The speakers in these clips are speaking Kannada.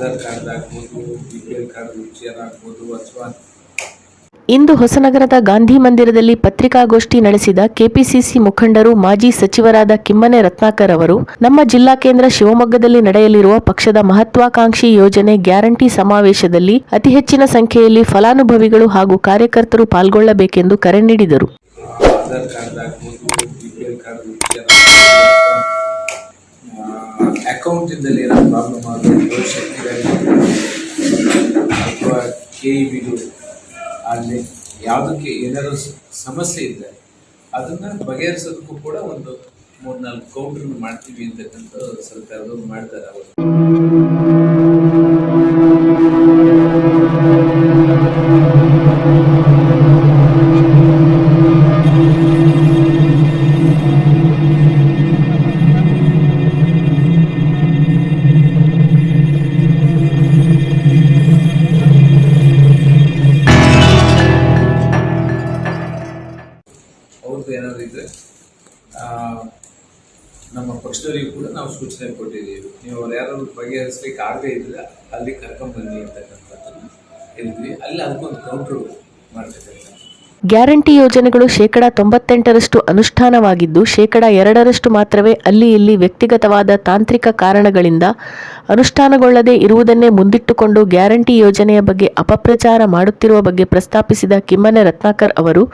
ಬಿ ಪಿ ಎಲ್ ಕಾರ್ಡ್ ವಿಷಯ ಆಗ್ಬೋದು ಅಥವಾ ಇಂದು ಹೊಸನಗರದ ಗಾಂಧಿ ಮಂದಿರದಲ್ಲಿ ಪತ್ರಿಕಾಗೋಷ್ಠಿ ನಡೆಸಿದ ಕೆಪಿಸಿಸಿ ಮುಖಂಡರು ಮಾಜಿ ಸಚಿವರಾದ ಕಿಮ್ಮನೆ ರತ್ನಾಕರ್ ಅವರು ನಮ್ಮ ಜಿಲ್ಲಾ ಕೇಂದ್ರ ಶಿವಮೊಗ್ಗದಲ್ಲಿ ನಡೆಯಲಿರುವ ಪಕ್ಷದ ಮಹತ್ವಾಕಾಂಕ್ಷಿ ಯೋಜನೆ ಗ್ಯಾರಂಟಿ ಸಮಾವೇಶದಲ್ಲಿ ಅತಿ ಹೆಚ್ಚಿನ ಸಂಖ್ಯೆಯಲ್ಲಿ ಫಲಾನುಭವಿಗಳು ಹಾಗೂ ಕಾರ್ಯಕರ್ತರು ಪಾಲ್ಗೊಳ್ಳಬೇಕೆಂದು ಕರೆ ನೀಡಿದರು. ಅಕೌಂಟಿಂದಲ್ಲಿ ಏನಾದ್ರು ಪ್ರಾಬ್ಲಮ್ ಶಕ್ತಿಗಾಗಿ ಅಥವಾ ಕೆ ಇ ಬಿದು ಅಲ್ಲಿ ಯಾವುದಕ್ಕೆ ಏನಾದ್ರು ಸಮಸ್ಯೆ ಇದ್ದರೆ ಅದನ್ನು ಬಗೆಹರಿಸೋದಕ್ಕೂ ಕೂಡ ಒಂದು ಮೂರ್ನಾಲ್ಕು ಕೌಂಟ್ರನ್ನು ಮಾಡ್ತೀವಿ ಅಂತಕ್ಕಂಥ ಸರ್ಕಾರದವ್ರು ಮಾಡ್ತಾರೆ ಅವರು. ನಮ್ಮ ಪಕ್ಷದವರಿಗೂ ಕೂಡ ನಾವು ಸೂಚನೆ ಕೊಟ್ಟಿದ್ದೀವಿ. ನೀವು ಅವ್ರು ಯಾರು ಬಗೆಹರಿಸ್ಲಿಕ್ಕೆ ಆಗದೆ ಇದ್ರೆ ಅಲ್ಲಿ ಕರ್ಕೊಂಡ್ಬನ್ನಿ ಅಂತಕ್ಕಂಥದ್ದನ್ನು ಹೇಳಿದ್ವಿ. ಅಲ್ಲಿ ಅದಕ್ಕೊಂದು ಕೌಂಟ್ರು ಮಾಡ್ತಕ್ಕಂಥ ಗ್ಯಾರಂಟಿ ಯೋಜನೆಗಳು ಶೇಕಡ ತೊಂಬತ್ತೆಂಟರಷ್ಟು ಅನುಷ್ಠಾನವಾಗಿದ್ದು, ಶೇಕಡ ಎರಡರಷ್ಟು ಮಾತ್ರವೇ ಅಲ್ಲಿ ಇಲ್ಲಿ ವ್ಯಕ್ತಿಗತವಾದ ತಾಂತ್ರಿಕ ಕಾರಣಗಳಿಂದ ಅನುಷ್ಠಾನಗೊಳ್ಳದೇ ಇರುವುದನ್ನೇ ಮುಂದಿಟ್ಟುಕೊಂಡು ಗ್ಯಾರಂಟಿ ಯೋಜನೆಯ ಬಗ್ಗೆ ಅಪಪ್ರಚಾರ ಮಾಡುತ್ತಿರುವ ಬಗ್ಗೆ ಪ್ರಸ್ತಾಪಿಸಿದ ಕಿಮ್ಮನೆ ರತ್ನಾಕರ್ ಅವರು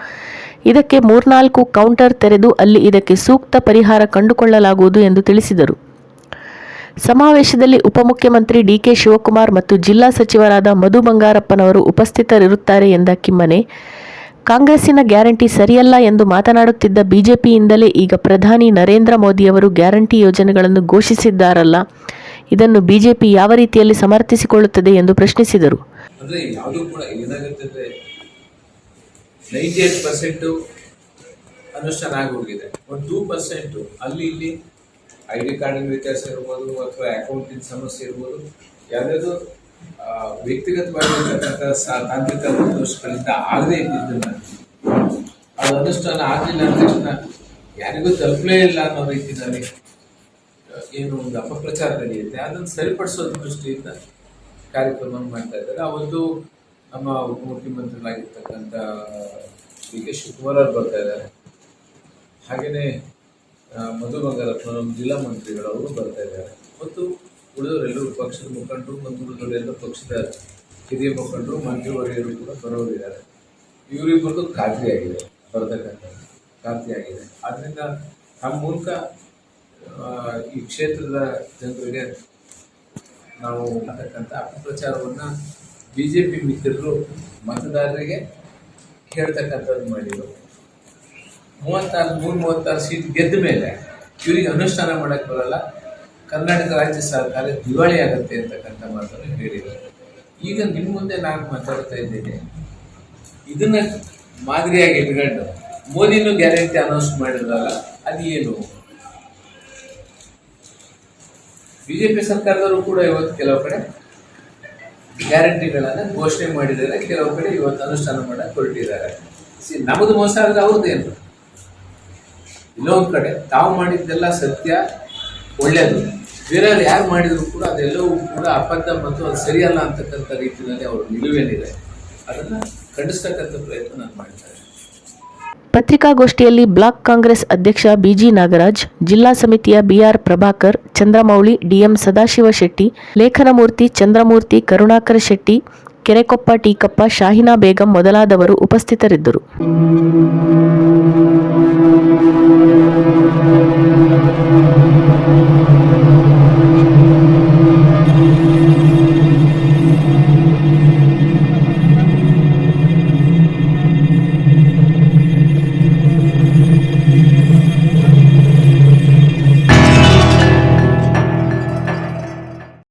ಇದಕ್ಕೆ ಮೂರ್ನಾಲ್ಕು ಕೌಂಟರ್ ತೆರೆದು ಅಲ್ಲಿ ಇದಕ್ಕೆ ಸೂಕ್ತ ಪರಿಹಾರ ಕಂಡುಕೊಳ್ಳಲಾಗುವುದು ಎಂದು ತಿಳಿಸಿದರು. ಸಮಾವೇಶದಲ್ಲಿ ಉಪಮುಖ್ಯಮಂತ್ರಿ ಡಿಕೆ ಶಿವಕುಮಾರ್ ಮತ್ತು ಜಿಲ್ಲಾ ಸಚಿವರಾದ ಮಧು ಬಂಗಾರಪ್ಪನವರು ಉಪಸ್ಥಿತರಿರುತ್ತಾರೆ ಎಂದ ಕಿಮ್ಮನೆ, ಕಾಂಗ್ರೆಸ್ಸಿನ ಗ್ಯಾರಂಟಿ ಸರಿಯಲ್ಲ ಎಂದು ಮಾತನಾಡುತ್ತಿದ್ದ ಬಿಜೆಪಿಯಿಂದಲೇ ಈಗ ಪ್ರಧಾನಿ ನರೇಂದ್ರ ಮೋದಿಯವರು ಗ್ಯಾರಂಟಿ ಯೋಜನೆಗಳನ್ನು ಘೋಷಿಸಿದ್ದಾರಲ್ಲ, ಇದನ್ನು ಬಿಜೆಪಿ ಯಾವ ರೀತಿಯಲ್ಲಿ ಸಮರ್ಥಿಸಿಕೊಳ್ಳುತ್ತದೆ ಎಂದು ಪ್ರಶ್ನಿಸಿದರು. ನೈಂಟಿ ಏಟ್ ಪರ್ಸೆಂಟು ಅನುಷ್ಠಾನ ಆಗೋಗಿದೆ. ಒಂದು ಟೂ ಪರ್ಸೆಂಟು ಅಲ್ಲಿ ಇಲ್ಲಿ ಐ ಡಿ ಕಾರ್ಡಿನ ವ್ಯತ್ಯಾಸ ಇರ್ಬೋದು ಅಥವಾ ಅಕೌಂಟಿನ ಸಮಸ್ಯೆ ಇರ್ಬೋದು. ಯಾವುದಾದ್ರು ವ್ಯಕ್ತಿಗತವಾಗಿ ತಾಂತ್ರಿಕ ದೋಷಗಳಿಂದ ಆಗದೇ ಇದ್ದಿದ್ದನ್ನು ಅದು ಅನುಷ್ಠಾನ ಆಗಲಿಲ್ಲ ಅಂದ ತಕ್ಷಣ ಯಾರಿಗೂ ತಲುಪಲೇ ಇಲ್ಲ ಅನ್ನೋ ರೀತಿಯಲ್ಲಿ ಏನು ಒಂದು ಅಪಪ್ರಚಾರ ನಡೆಯುತ್ತೆ. ಅದನ್ನು ಸರಿಪಡಿಸೋ ದೃಷ್ಟಿಯಿಂದ ಕಾರ್ಯಕ್ರಮವನ್ನು ಮಾಡ್ತಾ ಇದ್ದಾರೆ. ಅವತ್ತು ನಮ್ಮ ಉಪಮುಖ್ಯಮಂತ್ರಿಗಳಾಗಿರ್ತಕ್ಕಂಥ ಡಿ ಕೆ ಶಿವಕುಮಾರ್ ಅವರು ಬರ್ತಾ ಇದ್ದಾರೆ. ಹಾಗೆಯೇ ಮಧು ಬಂಗಾರಪ್ಪ ನಮ್ಮ ಜಿಲ್ಲಾ ಮಂತ್ರಿಗಳು ಅವರು ಬರ್ತಾ ಇದ್ದಾರೆ. ಮತ್ತು ಉಳಿದವರೆಲ್ಲರೂ ಪಕ್ಷದ ಮುಖಂಡರು ಮತ್ತು ಉಳಿದವರೆಲ್ಲ ಪಕ್ಷದ ಹಿರಿಯ ಮುಖಂಡರು ಮಂತ್ರಿವರ್ಯರು ಕೂಡ ಬರೋರಿದ್ದಾರೆ ಇವರಿಬ್ಬರದು ಖಾತ್ರಿ ಆಗಿದೆ ಬರ್ತಕ್ಕಂಥ ಖಾತ್ರಿ ಆಗಿದೆ. ಆದ್ದರಿಂದ ನಮ್ಮ ಮೂಲಕ ಈ ಕ್ಷೇತ್ರದ ಜನರಿಗೆ ನಾವು ಮಾಡತಕ್ಕಂಥ ಅಪಪ್ರಚಾರವನ್ನು ಬಿ ಜೆ ಪಿ ಮಿತ್ರರು ಮತದಾರರಿಗೆ ಹೇಳ್ತಕ್ಕಂಥದ್ದು ಮಾಡಿದರು. ಮೂವತ್ತಾರು ನೂರ ಮೂವತ್ತಾರು ಸೀಟ್ ಗೆದ್ದ ಮೇಲೆ ಇವರಿಗೆ ಅನುಷ್ಠಾನ ಮಾಡಕ್ಕೆ ಬರಲ್ಲ. ಕರ್ನಾಟಕ ರಾಜ್ಯ ಸರ್ಕಾರ ದಿವಾಳಿ ಆಗುತ್ತೆ ಅಂತಕ್ಕಂಥ ಮಾತನ್ನು ಹೇಳಿದ್ದಾರೆ ಈಗ ನಿಮ್ಮ ಮುಂದೆ ನಾನು ಮಾತಾಡ್ತಾ ಇದ್ದೇನೆ. ಇದನ್ನ ಮಾದರಿಯಾಗಿ ಇಟ್ಕೊಂಡು ಮೋದಿನೂ ಗ್ಯಾರಂಟಿ ಅನೌನ್ಸ್ ಮಾಡಿದ್ರಲ್ಲ, ಅದು ಏನು? ಬಿಜೆಪಿ ಸರ್ಕಾರದವರು ಕೂಡ ಇವತ್ತು ಕೆಲವು ಕಡೆ ಗ್ಯಾರಂಟಿಗಳನ್ನು ಘೋಷಣೆ ಮಾಡಿದ್ದಾರೆ. ಕೆಲವು ಕಡೆ ಇವತ್ತು ಅನುಷ್ಠಾನ ಮಾಡಕ್ಕೆ ಹೊರಟಿದ್ದಾರೆ. ಸಿ ನಮ್ಮದು ಮೋಸ ಆದ್ರೆ ಅವ್ರದ್ದೇನು ಇನ್ನೊಂದು ಕಡೆ, ತಾವು ಮಾಡಿದ್ದೆಲ್ಲ ಸತ್ಯ ಒಳ್ಳೆಯದು ಬೇರೆಯವ್ರು ಯಾರು ಮಾಡಿದ್ರು ಕೂಡ ಅದೆಲ್ಲವೂ ಕೂಡ ಅಪದ್ಧ ಮತ್ತು ಅದು ಸರಿಯಲ್ಲ ಅಂತಕ್ಕಂಥ ರೀತಿಯಲ್ಲಿ ಅವ್ರ ನಿಲುವೇನಿದೆ. ಅದನ್ನು ಖಂಡಿಸ್ತಕ್ಕಂಥ ಪ್ರಯತ್ನ ನಾನು ಮಾಡ್ತಾ ಇದ್ದೀನಿ. ಪತ್ರಿಕಾಗೋಷ್ಠಿಯಲ್ಲಿ ಬ್ಲಾಕ್ ಕಾಂಗ್ರೆಸ್ ಅಧ್ಯಕ್ಷ ಬಿಜಿ ನಾಗರಾಜ್, ಜಿಲ್ಲಾ ಸಮಿತಿಯ ಬಿಆರ್ ಪ್ರಭಾಕರ್, ಚಂದ್ರಮೌಳಿ ಡಿಎಂ ಸದಾಶಿವ ಶೆಟ್ಟಿ, ಲೇಖನಮೂರ್ತಿ ಚಂದ್ರಮೂರ್ತಿ ಕರುಣಾಕರ ಶೆಟ್ಟಿ, ಕೆರೆಕೊಪ್ಪ ಟೀಕಪ್ಪ, ಶಾಹಿನಾ ಬೇಗಂ ಮೊದಲಾದವರು ಉಪಸ್ಥಿತರಿದ್ದರು.